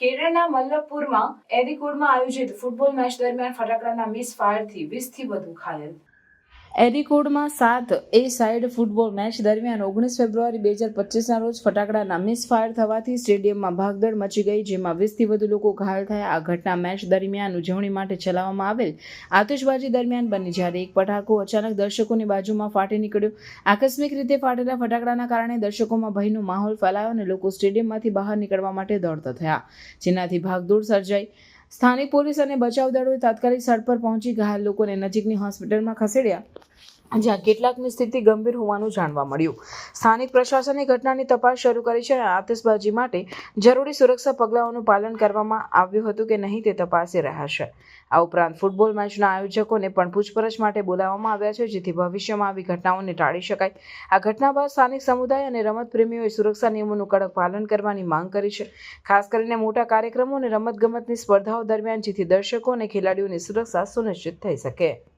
કેરળના મલ્લપુરમાં એરિકોડમાં આયોજિત football match દરમિયાન ફટાકડાના મિસ ફાયરથી વીસથી વધુ ઘાયલ એરિકોડમાં સાત એ સાઇડ ફૂટબોલ મેચ દરમિયાન ઓગણીસ ફેબ્રુઆરી બે હજાર પચીસના રોજ ફટાકડાના મિસ ફાયર થવાથી સ્ટેડિયમમાં ભાગદોડ મચી ગઈ, જેમાં વીસથી વધુ લોકો ઘાયલ થયા. આ ઘટના મેચ દરમિયાન ઉજવણી માટે ચલાવવામાં આવેલ આતશબાજી દરમિયાન બની. જ્યારે એક પટાકો અચાનક દર્શકોની બાજુમાં ફાટી નીકળ્યો. આકસ્મિક રીતે ફાટેલા ફટાકડાના કારણે દર્શકોમાં ભયનો માહોલ ફેલાયો અને લોકો સ્ટેડિયમમાંથી બહાર નીકળવા માટે દોડતા થયા, જેનાથી ભાગદોડ સર્જાઈ. સ્થાનિક પોલીસ અને બચાવ દળોએ તાત્કાલિક સ્થળ પર પહોંચી ઘાયલ લોકોને નજીકની હોસ્પિટલમાં ખસેડ્યા. જ્યાં કેટલાકની સ્થિતિ ગંભીર હોવાનું જાણવા મળ્યું. સ્થાનિક પ્રશાસને ઘટનાની તપાસ શરૂ કરી છે અને આતશબાજી માટે જરૂરી સુરક્ષા પગલાઓનું પાલન કરવામાં આવ્યું હતું કે નહીં તે તપાસી રહ્યા છે. આ ઉપરાંત ફૂટબોલ મેચના આયોજકોને પણ પૂછપરછ માટે બોલાવવામાં આવ્યા છે, જેથી ભવિષ્યમાં આવી ઘટનાઓને ટાળી શકાય. આ ઘટના બાદ સ્થાનિક સમુદાય અને રમત પ્રેમીઓએ સુરક્ષા નિયમોનું કડક પાલન કરવાની માંગ કરી છે. ખાસ કરીને મોટા કાર્યક્રમો અને રમતગમતની સ્પર્ધાઓ દરમિયાન, જેથી દર્શકો અને ખેલાડીઓની સુરક્ષા સુનિશ્ચિત થઈ શકે.